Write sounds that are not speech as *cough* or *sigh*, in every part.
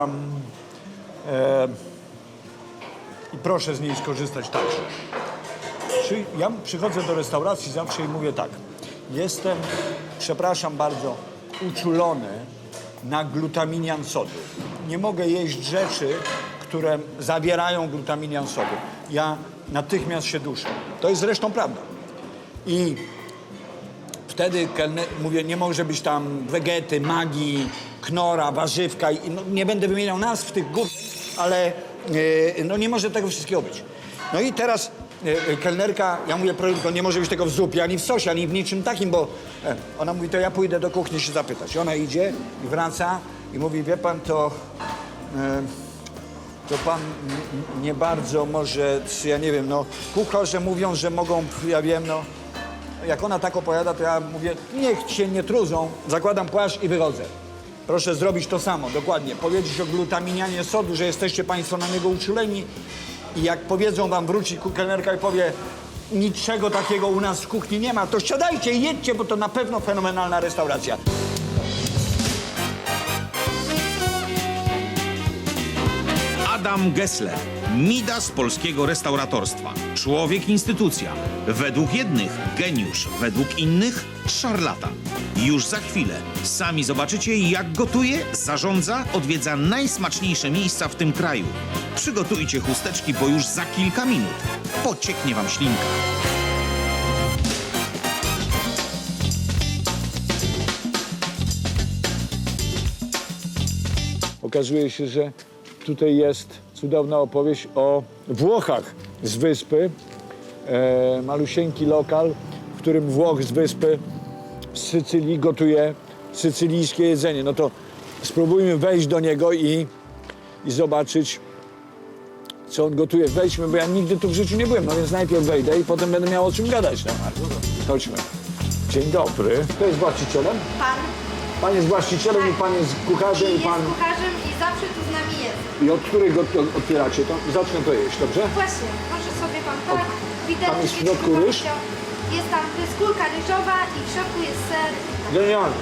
E, I proszę z niej skorzystać także. Ja przychodzę do restauracji zawsze i mówię tak. Jestem, przepraszam bardzo, uczulony na glutaminian sodu. Nie mogę jeść rzeczy, które zawierają glutaminian sodu. Ja natychmiast się duszę. To jest zresztą prawda. I wtedy kelner, mówię, nie może być tam wegety, magii, knora, warzywka. I, no, nie będę wymieniał nazw tych gór, ale e, no, nie może tego wszystkiego być. No i teraz e, kelnerka, ja mówię, tylko nie może być tego w zupie, ani w sosie, ani w niczym takim, bo e, ona mówi, to ja pójdę do kuchni się zapytać. Ona idzie i wraca i mówi, wie pan, to... E, to pan nie bardzo może, ja nie wiem, no kucharze mówią, że mogą, ja wiem, no jak ona tak opowiada, to ja mówię, niech się nie trudzą, zakładam płaszcz i wychodzę. Proszę zrobić to samo, dokładnie. Powiedzieć o glutaminianie sodu, że jesteście państwo na niego uczuleni i jak powiedzą wam, wróci kelnerka i powie niczego takiego u nas w kuchni nie ma, to siadajcie i jedźcie, bo to na pewno fenomenalna restauracja. Adam Gessler, Midas polskiego restauratorstwa. Człowiek instytucja. Według jednych geniusz, według innych szarlatan. Już za chwilę sami zobaczycie, jak gotuje, zarządza, odwiedza najsmaczniejsze miejsca w tym kraju. Przygotujcie chusteczki, bo już za kilka minut pocieknie wam ślinka. Okazuje się, że tutaj jest cudowna opowieść o Włochach z wyspy. E, malusieńki lokal, w którym Włoch z wyspy z Sycylii gotuje sycylijskie jedzenie. No to spróbujmy wejść do niego i, i zobaczyć, co on gotuje. Wejdźmy, bo ja nigdy tu w życiu nie byłem, no więc najpierw wejdę i potem będę miał o czym gadać. No. Chodźmy. Dzień dobry. Kto jest właścicielem? Pan Pan jest właścicielem i pan jest kucharzem i jest pan... kucharzem i zawsze tu. I od której go od- otwieracie to? Zacznę to jeść, dobrze? Właśnie, może sobie pan tak. Widać, Tam jest w środku ryż? Jest tam, to jest kulka ryżowa i w środku jest ser. Genialne.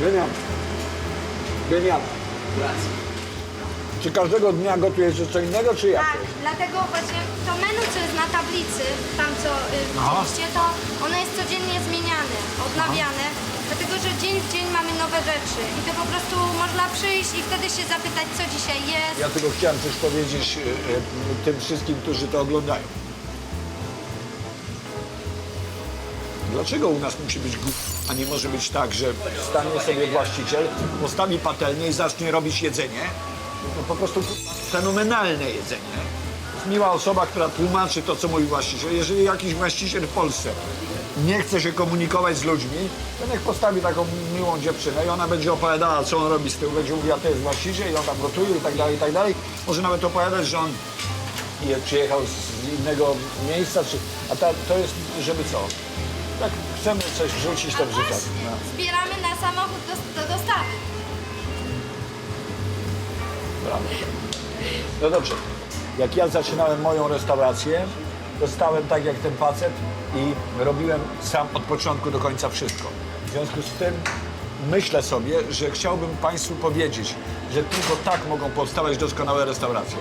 Genialne. Genialne. Czy każdego dnia gotujesz co innego, czy jak? Tak, dlatego właśnie to menu, co jest na tablicy, tam co y, widzieliście, to ono jest codziennie zmieniane, odnawiane. Dlatego, że dzień w dzień mamy nowe rzeczy i to po prostu można przyjść i wtedy się zapytać, co dzisiaj jest. Ja tylko chciałem coś powiedzieć e, e, tym wszystkim, którzy to oglądają. Dlaczego u nas musi być głupie, a nie może być tak, że stanie sobie właściciel, postawi patelnię i zacznie robić jedzenie? No po prostu fenomenalne jedzenie. Miła osoba, która tłumaczy to, co mówi właściciel. Jeżeli jakiś właściciel w Polsce nie chce się komunikować z ludźmi, to niech postawi taką miłą dziewczynę i ona będzie opowiadała, co on robi z tyłu. Będzie mówiła, to jest właściciel i on tam gotuje i tak dalej, i tak dalej. Może nawet opowiadać, że on je- przyjechał z innego miejsca, czy, a ta, to jest, żeby co? Tak, chcemy coś wrzucić, to wrzucać. właśnie, No. zbieramy na samochód do, do dostawy. Brawo. No dobrze. Jak ja zaczynałem moją restaurację, to stałem tak jak ten facet i robiłem sam od początku do końca wszystko. W związku z tym myślę sobie, że chciałbym Państwu powiedzieć, że tylko tak mogą powstawać doskonałe restauracje.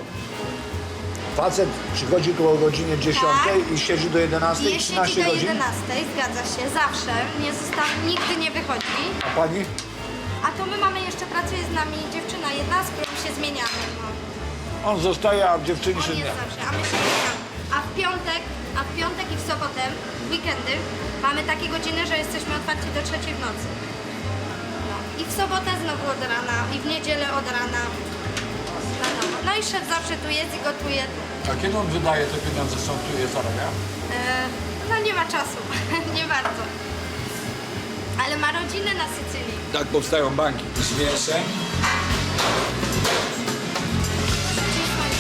Facet przychodzi tu o godzinie 10 Tak. i siedzi do 11, Nie 13 siedzi do godzin. 11, zgadza się, zawsze. Nie został, nigdy nie wychodzi. A Pani? A to my mamy jeszcze, pracuje z nami dziewczyna jedna, z którą się zmieniamy. No. On zostaje, a dziewczyny się On nie. jest zawsze, a my się zmieniamy. A w piątek, a w piątek i w sobotę, w weekendy, mamy takie godziny, że jesteśmy otwarci do trzeciej w nocy. No. I w sobotę znowu od rana, i w niedzielę od rana. No i szef zawsze tu jest i gotuje. A kiedy on wydaje te pieniądze, są tu je zarabia? E, no nie ma czasu, *laughs* nie bardzo. Ale ma rodzinę na Sycylii. Tak powstają banki. Z mięsem.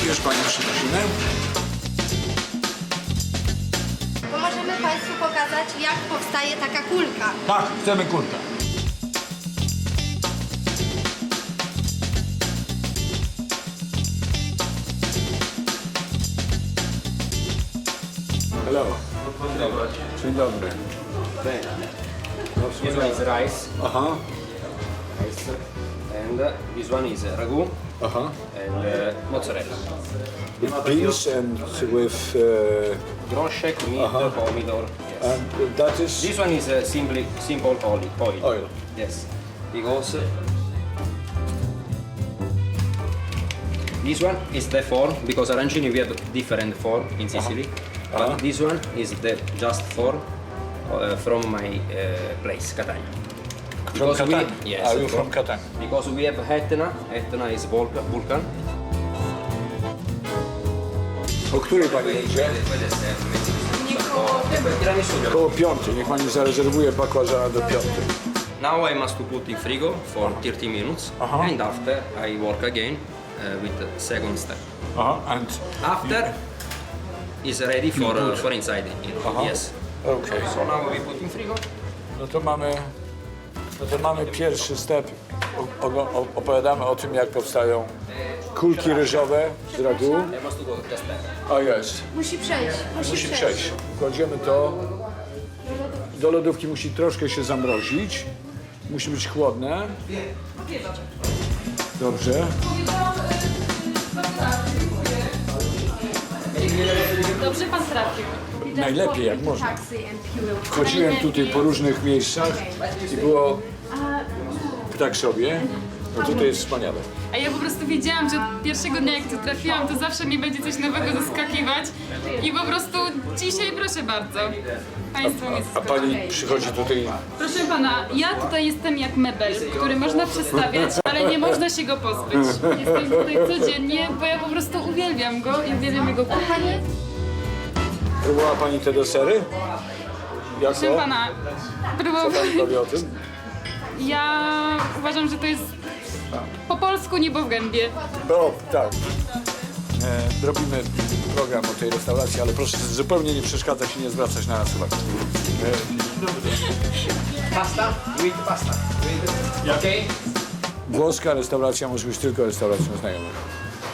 Już Pani przynosimy. Państwu pokazać, jak powstaje taka kulka. Tak, chcemy kulkę. Hello. Dzień dobry. This one is rice, Aha. rice, and this one is ragu. Aha. and uh, mozzarella. With beans and with... Uh, Groszek, meat, pomidor. Yes. and that is... This one is uh, simply simple oil. Oil. Oil. Yes. Because uh, this one is the form because arancini we have different form in Sicily, Uh-huh. but this one is the just form uh, from my uh, place, Catania. From Because we- Catania? yes. Are you from. Catania? Because we have Etna. Etna is vulcan. O której pani idzie? Koło piątej. Niech pani zarezerwuje bakłażana do piątej. Now I must put in frigo for 30 minutes, Uh-huh. and after I work again uh, with the second step. Aha. And... After is ready for uh, for inside. Uh-huh. Yes. Okay. So now we put in frigo. No to mamy... No to mamy pierwszy step. O, o, o, opowiadamy o tym, jak powstają kulki ryżowe z ragu. A jest. Musi przejść. Musi, Musi przejść. Kładziemy to. Do lodówki musi troszkę się zamrozić. Musi być chłodne. Dobrze. Dobrze pan trafił. Najlepiej jak można. Chodziłem tutaj po różnych miejscach i było tak sobie. No tutaj jest wspaniale. A ja po prostu wiedziałam, że od pierwszego dnia jak tu trafiłam, to zawsze mi będzie coś nowego zaskakiwać. I po prostu dzisiaj proszę bardzo. Państwo mnie A pani przychodzi tutaj Proszę pana, ja tutaj jestem jak mebel, który można przestawiać, ale nie można się go pozbyć. Jestem tutaj codziennie, bo ja po prostu uwielbiam go i uwielbiam jego kuchnię. Próbowała pani te desery? Jak Proszę to? pana, Co próbował... pani powie o tym? Ja uważam, że to jest po polsku niebo w gębie. No, tak. E, robimy program o tej restauracji, ale proszę zupełnie nie przeszkadzać i nie zwracać na nas uwagi. Pasta with pasta. With, okay. Włoska restauracja może być tylko restauracją znajomych.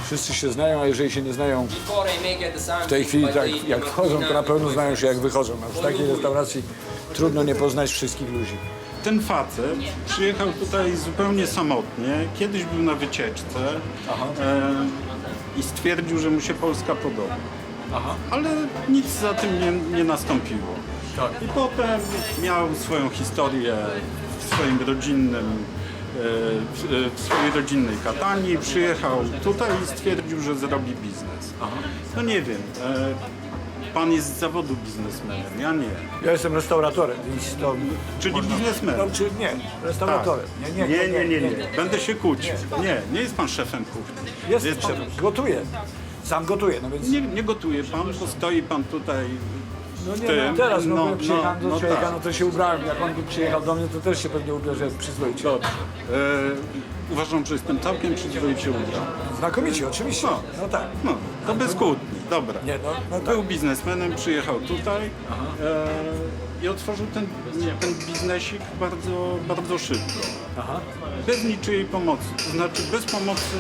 Wszyscy się znają, a jeżeli się nie znają w tej chwili, tak jak wchodzą, to na pewno znają się jak wychodzą. A w takiej restauracji trudno nie poznać wszystkich ludzi. Ten facet przyjechał tutaj zupełnie samotnie. Kiedyś był na wycieczce e, i stwierdził, że mu się Polska podoba. Ale nic za tym nie, nie nastąpiło. I potem miał swoją historię w swoim rodzinnym, e, w, w swojej rodzinnej Katanii. Przyjechał tutaj i stwierdził, że zrobi biznes. No nie wiem. E, pan jest z zawodu biznesmenem, ja nie. Ja jestem restauratorem, więc to... Czyli biznesmenem. No, czy nie, restauratorem. Tak. Nie, nie, nie, nie, Będę się kłócił. Nie, nie jest pan szefem kuchni. Jestem Jest pan- szefem, gotuję. Sam gotuję, no więc... Nie, nie gotuje pan, bo stoi pan tutaj No w nie, tym. no teraz no, no, przyjechałem do no człowieka, tak. no to się ubrałem. Jak on tu przyjechał do mnie, to też się pewnie ubierze przyzwoicie. Dobrze. E, uważam, że jestem całkiem przyzwoicie ubrany. Znakomicie, oczywiście. No. No tak. No, to bez kłótni, dobra. Nie, no, no tak. Był biznesmenem, przyjechał tutaj e, i otworzył ten, ten biznesik bardzo, bardzo szybko. Aha. Bez niczyjej pomocy, to znaczy bez pomocy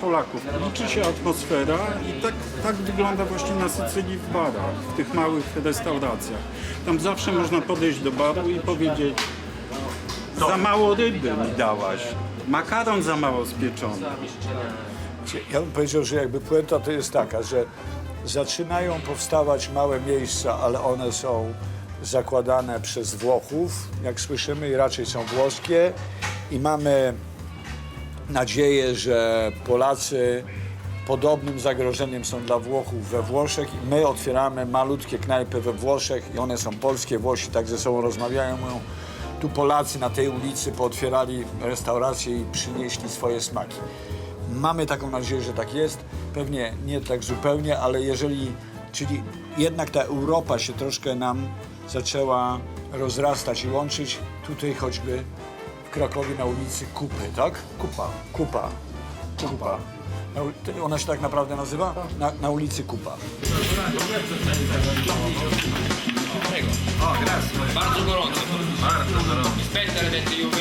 Polaków. Liczy się atmosfera i tak, tak wygląda właśnie na Sycylii w barach, w tych małych restauracjach. Tam zawsze można podejść do baru i powiedzieć za mało ryby mi dałaś, makaron za mało spieczony. Ja bym powiedział, że jakby puenta to jest taka, że zaczynają powstawać małe miejsca, ale one są zakładane przez Włochów, jak słyszymy, raczej są włoskie. I mamy nadzieję, że Polacy podobnym zagrożeniem są dla Włochów we Włoszech. I my otwieramy malutkie knajpy we Włoszech i one są polskie. Włosi tak ze sobą rozmawiają, mówią, tu Polacy na tej ulicy pootwierali restauracje i przynieśli swoje smaki. Mamy taką nadzieję, że tak jest. Pewnie nie tak zupełnie, ale jeżeli, czyli jednak ta Europa się troszkę nam zaczęła rozrastać i łączyć, tutaj choćby w Krakowie na ulicy Kupy, tak? Kupa. Kupa. Kupa. Na Ona się tak naprawdę nazywa? Na, na ulicy Kupa. Bardzo gorąco. Bardzo gorąco. Better that you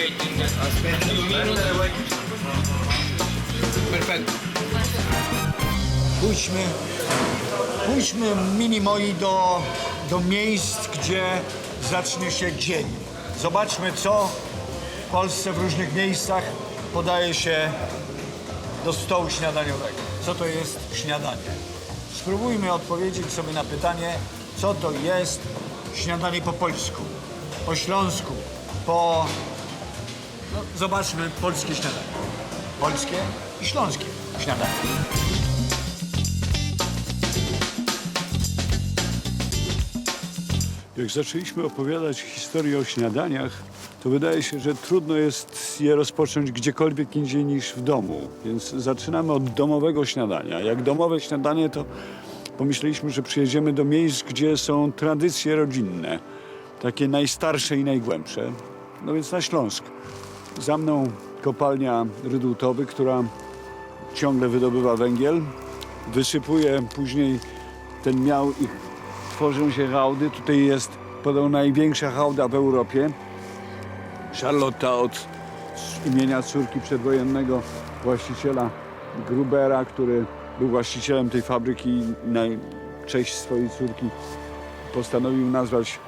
Perfetto. Pójdźmy, pójdźmy mini moi do, do miejsc, gdzie zacznie się dzień. Zobaczmy, co w Polsce w różnych miejscach podaje się do stołu śniadaniowego. Co to jest śniadanie? Spróbujmy odpowiedzieć sobie na pytanie, co to jest śniadanie po polsku, po śląsku, po... No, zobaczmy polskie śniadanie. Polskie śląskie śniadanie. Jak zaczęliśmy opowiadać historię o śniadaniach, to wydaje się, że trudno jest je rozpocząć gdziekolwiek indziej niż w domu. Więc zaczynamy od domowego śniadania. Jak domowe śniadanie, to pomyśleliśmy, że przyjedziemy do miejsc, gdzie są tradycje rodzinne, takie najstarsze i najgłębsze. No więc na Śląsk. Za mną kopalnia Rydutowy, która ciągle wydobywa węgiel, wysypuje później ten miał i tworzą się hałdy. Tutaj jest podobno największa hałda w Europie. Charlotta od imienia córki przedwojennego właściciela Grubera, który był właścicielem tej fabryki i na cześć swojej córki postanowił nazwać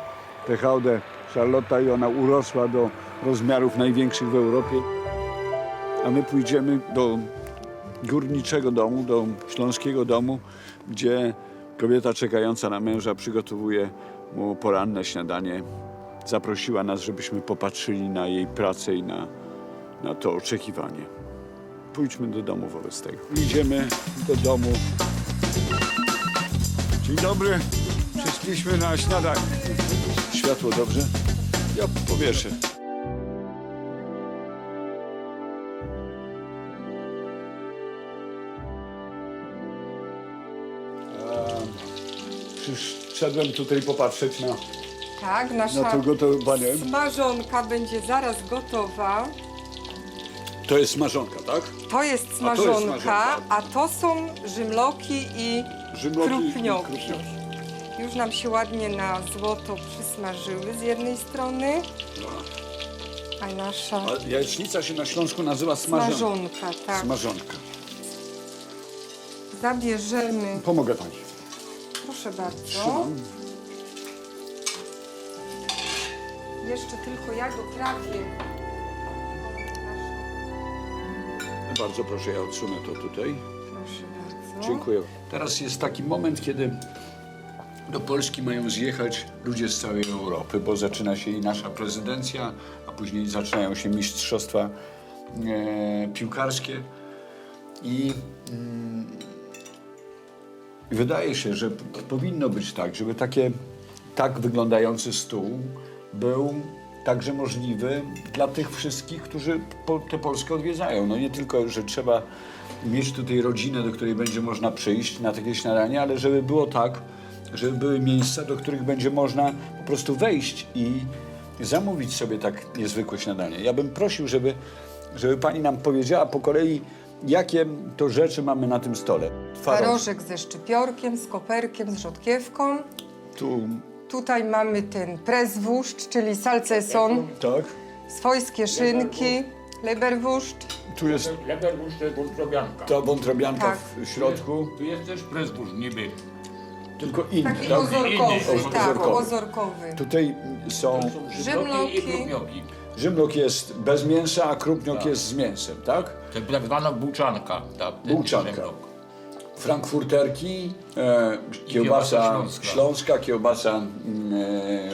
tę hałdę Charlotta i ona urosła do rozmiarów największych w Europie. A my pójdziemy do górniczego domu, do śląskiego domu, gdzie kobieta czekająca na męża przygotowuje mu poranne śniadanie. Zaprosiła nas, żebyśmy popatrzyli na jej pracę i na, na to oczekiwanie. Pójdźmy do domu wobec tego. Idziemy do domu. Dzień dobry. Przyszliśmy na śniadanie. Światło dobrze? Ja powieszę. Przyszedłem tutaj popatrzeć na, Tak, na nasza to gotowanie. smażonka będzie zaraz gotowa. To jest smażonka, tak? To jest jest smażonka, smażonka. a to są rzymloki i Żymloki i krupnioki. krupnioki. Już nam się ładnie na złoto przysmażyły z jednej strony, a nasza A jajecznica się na Śląsku nazywa smażonka. smażonka, tak. Smażonka. Zabierzemy, Pomogę pani. Proszę bardzo. Trzymam. Jeszcze tylko ja dotrafię. Bardzo proszę, ja odsunę to tutaj. Proszę bardzo. Dziękuję. Teraz jest taki moment, kiedy do Polski mają zjechać ludzie z całej Europy, bo zaczyna się i nasza prezydencja, a później zaczynają się mistrzostwa e, piłkarskie. I mm, wydaje się, że powinno być tak, żeby takie, tak wyglądający stół był także możliwy dla tych wszystkich, którzy po, tę Polskę odwiedzają. No nie tylko, że trzeba mieć tutaj rodzinę, do której będzie można przyjść na takie śniadanie, ale żeby było tak, żeby były miejsca, do których będzie można po prostu wejść i zamówić sobie tak niezwykłe śniadanie. Ja bym prosił, żeby, żeby pani nam powiedziała po kolei, jakie to rzeczy mamy na tym stole. Twarożek ze szczypiorkiem, z koperkiem, z rzodkiewką. Tu, Tutaj mamy ten prezwuszcz, czyli salceson, tak. swojskie szynki, leberwuszcz. Tu jest Leberwurst to jest wątrobianka. ta wątrobianka Tak. w środku, Tu jest też prezwurst niby. tylko inny, Taki tak? ozorkowy, Inny. tak, Ozorkowy. ozorkowy. Tutaj są, są Żymloki. i krupnioki. Żymlok jest bez mięsa, a krupniok jest z mięsem, tak? To jest tak zwana bułczanka. Tak, żymlok. Frankfurterki, e, kiełbasa kiełbasa śląska. śląska. kiełbasa mm, e,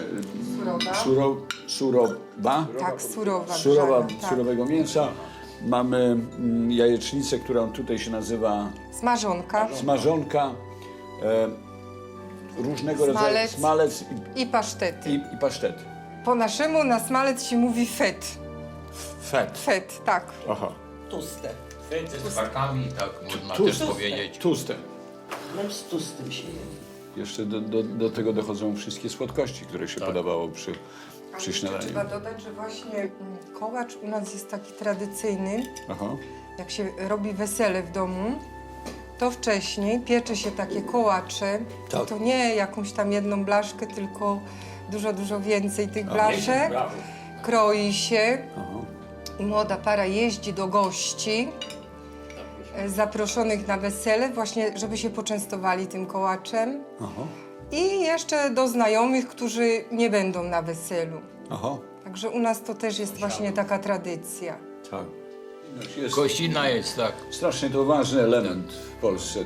Surowa. suro, surowa, Tak, surowa. surowa, grzana, tak. surowego mięsa. Mamy mm, jajecznicę, która tutaj się nazywa Smażonka smażonka, e, różnego rodzaju Smalec. smalec i pasztety. i, i pasztety. Po naszemu na smalec się mówi fet. Fet. Fet, tak. Aha. Fety z barkami, tak można Tłuste. też powiedzieć. Tłuste. Chleb z tłustym się je. Jeszcze do, do, do tego dochodzą wszystkie słodkości, które się podawało przy, przy śniadaniu. Trzeba dodać, że właśnie mm, kołacz u nas jest taki tradycyjny. Aha. Jak się robi wesele w domu, to wcześniej piecze się takie kołacze. Tak. To nie jakąś tam jedną blaszkę, tylko dużo, dużo więcej tych blaszek. brawo. Kroi się młoda para jeździ do gości e, zaproszonych na wesele, właśnie żeby się poczęstowali tym kołaczem. Aha. I jeszcze do znajomych, którzy nie będą na weselu. Aha. Także u nas to też jest właśnie taka tradycja. Tak. Jest Gościna jest, tak. strasznie to ważny element w Polsce.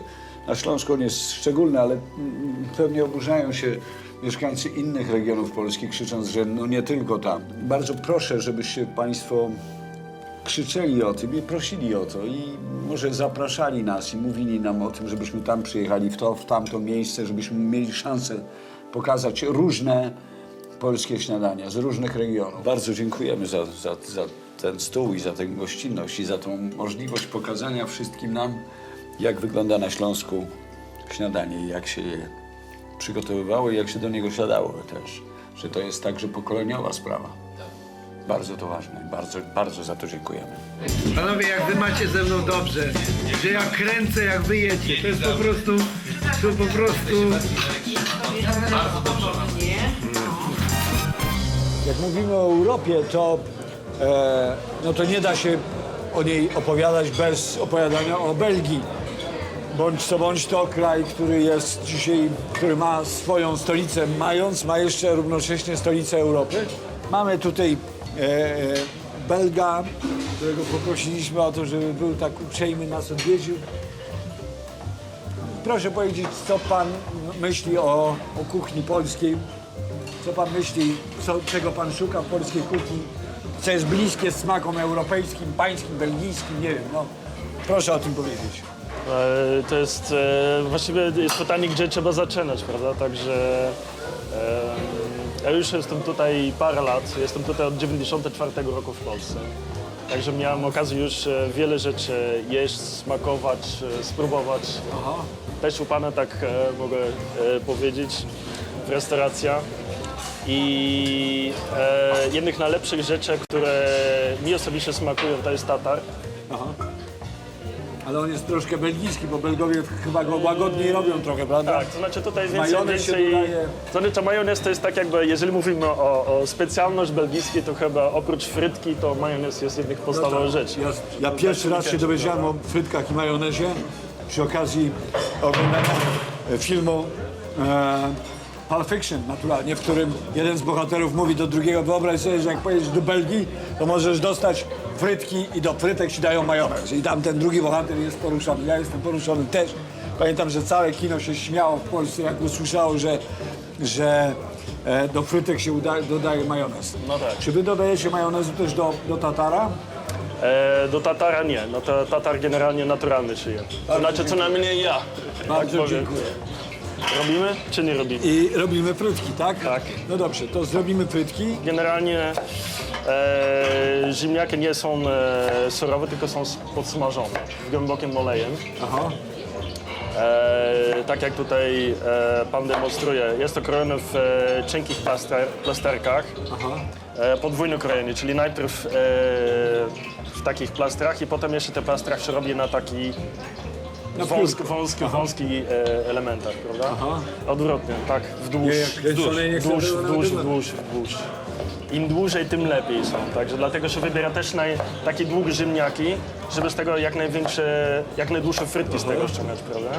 Na Śląsku on jest szczególny, ale mm, pewnie oburzają się mieszkańcy innych regionów Polski, krzycząc, że no nie tylko tam. Bardzo proszę, żebyście Państwo krzyczeli o tym i prosili o to i może zapraszali nas i mówili nam o tym, żebyśmy tam przyjechali w to, w tamto miejsce, żebyśmy mieli szansę pokazać różne polskie śniadania z różnych regionów. Bardzo dziękujemy za, za, za ten stół i za tę gościnność i za tą możliwość pokazania wszystkim nam, jak wygląda na Śląsku śniadanie i jak się je przygotowywało i jak się do niego siadało też. Że to jest także pokoleniowa sprawa. Bardzo to ważne. Bardzo, bardzo za to dziękujemy. Panowie, jak wy macie ze mną dobrze, że ja kręcę jak wy jecie, to jest po prostu, to po prostu... Jak mówimy o Europie, to, e, no to nie da się o niej opowiadać bez opowiadania o Belgii. Bądź co bądź to kraj, który jest dzisiaj, który ma swoją stolicę mając, ma jeszcze równocześnie stolicę Europy. Mamy tutaj e, e, Belga, którego poprosiliśmy o to, żeby był tak uprzejmy nas odwiedził. Proszę powiedzieć, co pan myśli o, o kuchni polskiej, co pan myśli, co, czego pan szuka w polskiej kuchni, co jest bliskie smakom europejskim, pańskim, belgijskim, nie wiem, no. Proszę o tym powiedzieć. E, To jest e, właściwie jest pytanie, gdzie trzeba zaczynać, prawda? Także e, ja już jestem tutaj parę lat, jestem tutaj od 94 roku w Polsce. Także miałem okazję już wiele rzeczy jeść, smakować, spróbować. Też u Pana tak mogę powiedzieć w restauracjach. I e, jednych najlepszych rzeczy, które mi osobiście smakują, to jest tatar. Ale on jest troszkę belgijski, bo Belgowie chyba go łagodniej robią trochę, prawda? Tak, to znaczy tutaj jest więcej, Majonez się więcej... dodaje. To znaczy majonez to jest tak jakby, jeżeli mówimy o, o specjalność belgijskiej, to chyba oprócz frytki, to majonez jest jednych z podstawowych rzeczy. Ja, ja pierwszy raz się dowiedziałem o frytkach i majonezie przy okazji oglądania e, filmu e, Pulp Fiction, naturalnie, w którym jeden z bohaterów mówi do drugiego, wyobraź sobie, że jak pojedziesz do Belgii, to możesz dostać frytki i do frytek ci dają majonez. I tam ten drugi bohater jest poruszony. Ja jestem poruszony też. Pamiętam, że całe kino się śmiało w Polsce, jak usłyszało, że, że e, do frytek się uda, dodaje majonez. No tak. Czy wy dodajecie majonezu też do, do tatara? E, do tatara nie, no to tatar generalnie naturalny się je. To znaczy co najmniej ja. Bardzo powiem. dziękuję. Robimy czy nie robimy? I robimy frytki, tak? Tak. No dobrze, to zrobimy frytki. Generalnie e, ziemniaki nie są e, surowe, tylko są s- podsmażone w głębokim olejem. Aha. E, tak jak tutaj e, pan demonstruje, jest to krojone w e, cienkich plaster, plasterkach. E, podwójne krojenie, czyli najpierw e, w takich plastrach i potem jeszcze te plastrach się robi na taki wąski, wąski, wąski e, elementach, prawda? Odwrotnie, tak, w dłuż, Nie, jak w dłuż, w dłuż, w dłuż, w dłuż, w dłuż. Im dłużej, tym lepiej są, także dlatego się wybiera też naj, takie długie ziemniaki, żeby z tego jak największe, jak najdłuższe frytki z tego ściągać, prawda?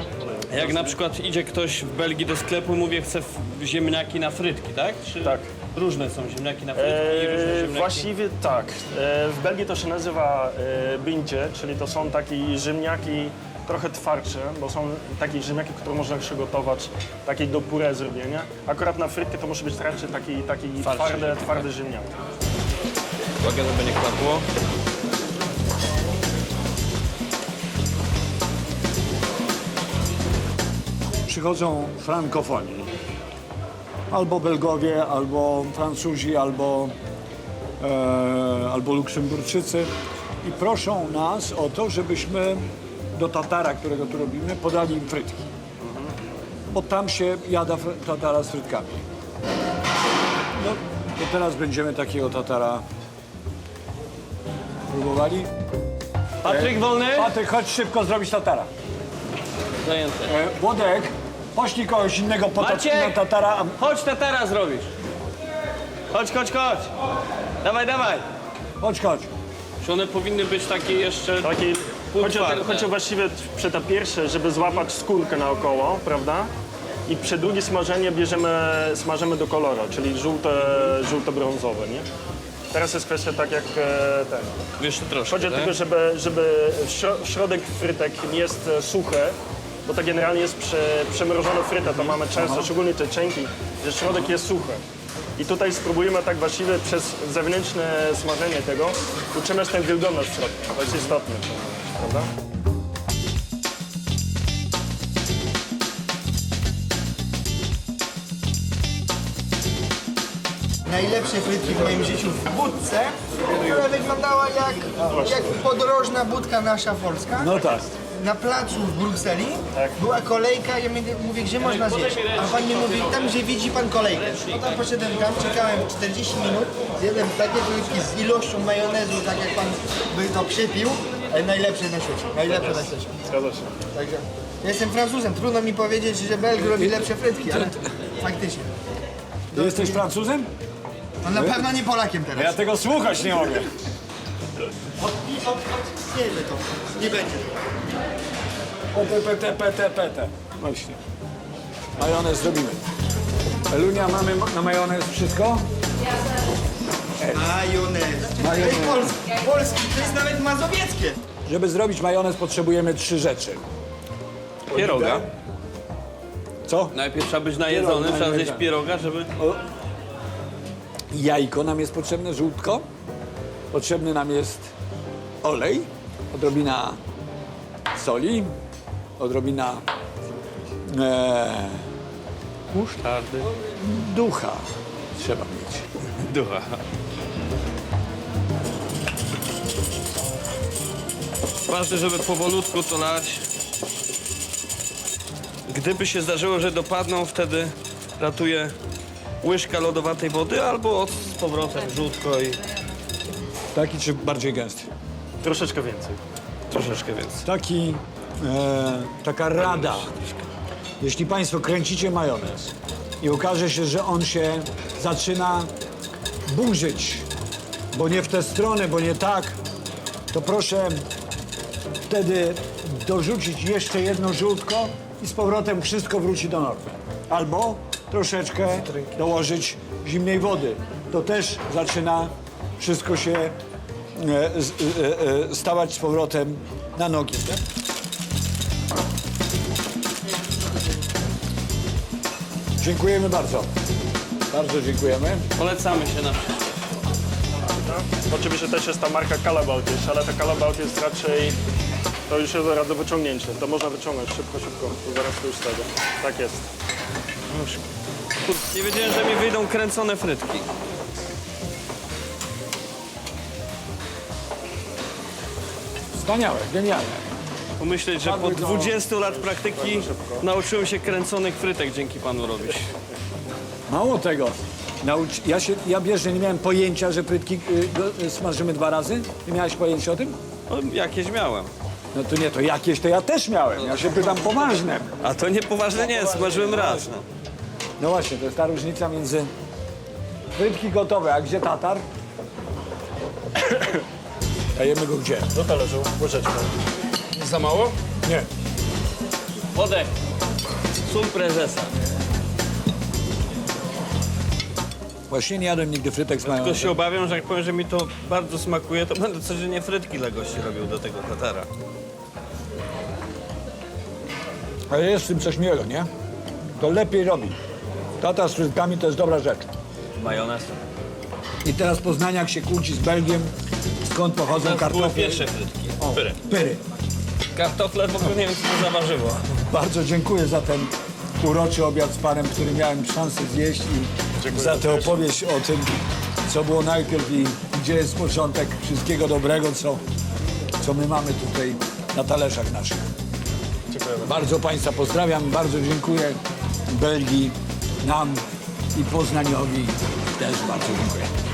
Jak na przykład idzie ktoś w Belgii do sklepu, mówię, chce f- ziemniaki na frytki, tak? Czy Tak. Różne są ziemniaki na frytki i różne E, ziemniaki? właściwie tak. E, w Belgii to się nazywa e, bincie, czyli to są takie ziemniaki trochę twardsze, bo są takie ziemniaki, które można przygotować takie do puree zrobienia. Akurat na frytkę to musi być raczej taki, taki twarde, twarde ziemniaki. Uwaga, żeby nie kładło. Przychodzą frankofoni. Albo Belgowie, albo Francuzi, albo, e, albo Luksemburczycy i proszą nas o to, żebyśmy do tatara, którego tu robimy, podali im frytki. Bo tam się jada fr- tatara z frytkami. No, to teraz będziemy takiego tatara próbowali. Patryk wolny? Patryk, chodź szybko zrobić tatara. Zajęty. E, Włodek, poślij kogoś innego po Maciek! na tatara. A... Chodź tatara zrobisz. Chodź, chodź, chodź. Dawaj, dawaj. Chodź, chodź. Czy one powinny być takie jeszcze... Taki, chodzi, o, Półtwarde. chodzi o właściwie przy te pierwsze, żeby złapać skórkę naokoło, prawda? I przy drugie smażenie bierzemy, smażymy do koloru, czyli żółte, żółto-brązowe, nie? Teraz jest kwestia tak jak e, ten. Jeszcze troszkę, Chodzi o tak? tylko, żeby, żeby śro- środek frytek nie jest e, suchy, bo to generalnie jest prze, przemrożone fryta, to mamy często, szczególnie te cienki, że środek jest suchy. I tutaj spróbujemy tak właściwie przez zewnętrzne smażenie tego utrzymać tę wilgotność w środku. To jest istotne, prawda? najlepsze frytki w moim życiu w budce, która wyglądała jak, jak podrożna budka nasza polska. No tak. Na placu w Brukseli była kolejka, ja mówię- mówię, gdzie można zjeść. A pan mi mówi, tam gdzie widzi pan kolejkę. No tam poszedłem tam, czekałem 40 minut, zjadłem takie frytki z ilością majonezu, tak jak pan by to przepił. E, Najlepsze na świecie, najlepsze na świecie. Zgadza się. Także ja jestem Francuzem, trudno mi powiedzieć, że Belg robi lepsze frytki, ale faktycznie. Ty jesteś Francuzem? No na pewno nie Polakiem teraz. Ja tego słuchać nie mogę. Nie będzie to. Nie będzie. OPPT, PT, PT. Właśnie. Majonez zrobimy. Elunia, mamy na majonez wszystko? Majonez. To Majonez. jest polski. Polski, to jest nawet mazowieckie. Żeby zrobić majonez potrzebujemy trzy rzeczy. Pieroga. Co? Najpierw trzeba być najedzony, Pieroga, trzeba zjeść pieroga, żeby... Jajko nam jest potrzebne, żółtko. Potrzebny nam jest olej, odrobina soli, odrobina e, Musztardy. ducha trzeba mieć. Ducha. Ważne, żeby powolutku to lać. Gdyby się zdarzyło, że dopadną, wtedy ratuje łyżka lodowatej wody albo od, z powrotem żółtko i Taki czy bardziej gęsty? Troszeczkę więcej. troszeczkę więcej. Taki, e, taka rada. Jeśli Państwo kręcicie majonez i okaże się, że on się zaczyna burzyć, bo nie w tę stronę, bo nie tak, to proszę wtedy dorzucić jeszcze jedno żółtko i z powrotem wszystko wróci do normy. Albo troszeczkę dołożyć zimnej wody. To też zaczyna wszystko się e, z, e, e, stawać z powrotem na nogi. Dziękujemy bardzo. Bardzo dziękujemy. Polecamy się na Oczywiście też jest ta marka Calabautisz, ale ta Calabautisz jest raczej, to już jest zaraz do wyciągnięcia. To można wyciągnąć szybko, szybko. To zaraz to już tego. Tak jest. Nie wiedziałem, że mi wyjdą kręcone frytki. Wspaniałe, genialne. Pomyśleć, że po 20 lat praktyki nauczyłem się kręconych frytek dzięki panu robić. Mało tego. Naucz... Ja, się, ja bierze, nie miałem pojęcia, że frytki y, y, smażymy dwa razy. Nie miałeś pojęcia o tym? No, jakieś miałem. No to nie, to jakieś to ja też miałem. Ja się pytam poważne. A to niepoważne nie jest, smażyłem raz. No. No właśnie, to jest ta różnica między frytki gotowe, a gdzie tatar? *coughs* Dajemy go gdzie? Do talerzu, łyżeczką. Za mało? Nie. Wodek. Sól prezesa. Właśnie nie jadłem nigdy frytek z Tylko majonezem. się obawiam, że jak powiem, że mi to bardzo smakuje, to będę codziennie frytki dla gości robił do tego tatara. Ale jest w tym coś miłego, nie? To lepiej robi. Tata z frytkami to jest dobra rzecz. Majonez. I teraz Poznaniak się kłóci z Belgiem, skąd pochodzą To były kartofle. pierwsze frytki. Pyry. pyry. Kartofle w ogóle nie wiem, co to za warzywo. Bardzo dziękuję za ten uroczy obiad z panem, który miałem szansę zjeść i za tę opowieść o tym, co było najpierw i gdzie jest początek wszystkiego dobrego, co, co my mamy tutaj na talerzach naszych. Bardzo Państwa pozdrawiam, bardzo dziękuję Belgii, nam i Poznaniowi też bardzo dziękuję.